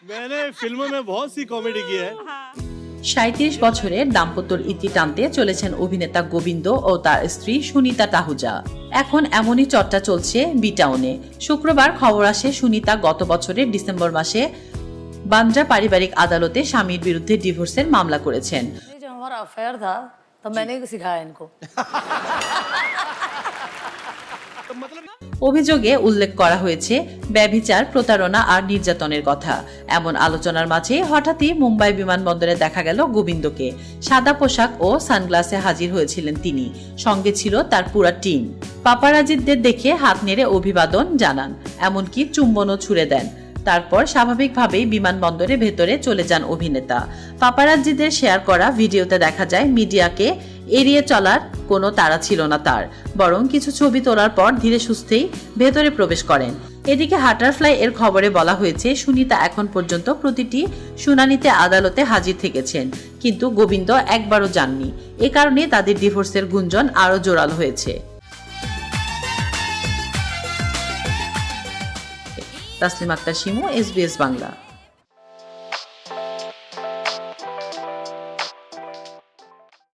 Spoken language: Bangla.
मैंने फिल्मों में बहुत सी कॉमेडी की है সাঁত্রিশ বছরের দাম্পত্যর ইতি টানতে চলেছেন অভিনেতা গোবিন্দ ও তার স্ত্রী সুনিতা টাহুজা এখন এমনই চর্চা চলছে বিটাউনে শুক্রবার খবর আসে সুনিতা গত বছরের ডিসেম্বর মাসে বান্দ্রা পারিবারিক আদালতে স্বামীর বিরুদ্ধে ডিভোর্সের মামলা করেছেন অভিযোগে উল্লেখ করা হয়েছে, ব্যভিচার, প্রতারণা আর নির্যাতনের কথা। এমন আলোচনার মাঝে হঠাৎই মুম্বাই বিমানবন্দরে দেখা গেল গোবিন্দকে। সাদা পোশাক ও সানগ্লাসে হাজির হয়েছিলেন তিনি। সঙ্গে ছিল তার পুরা টিম। পাপারাজিদের দেখে হাত নেড়ে অভিবাদন জানান, এমনকি চুম্বনও ছুড়ে দেন। তারপর স্বাভাবিকভাবেই বিমানবন্দরে ভেতরে চলে যান অভিনেতা। পাপারাজ্জিদের শেয়ার করা ভিডিওতে দেখা যায়, মিডিয়াকে এড়িয়ে চলার কোনো তাড়া ছিল না তার, বরং কিছু ছবি তোলার পর ধীরে সুস্থেই ভেতরে প্রবেশ করেন। এদিকে হাটারফ্লাই এর খবরে বলা হয়েছে, সুনিতা এখন পর্যন্ত প্রতিটি শুনানিতে আদালতে হাজির থেকেছেন, কিন্তু গোবিন্দ একবারও যাননি। এ কারণে তাদের ডিভোর্সের গুঞ্জন আরও জোরালো হয়েছে। তাসলিম আক্তার শিমু এসবিএস বাংলা।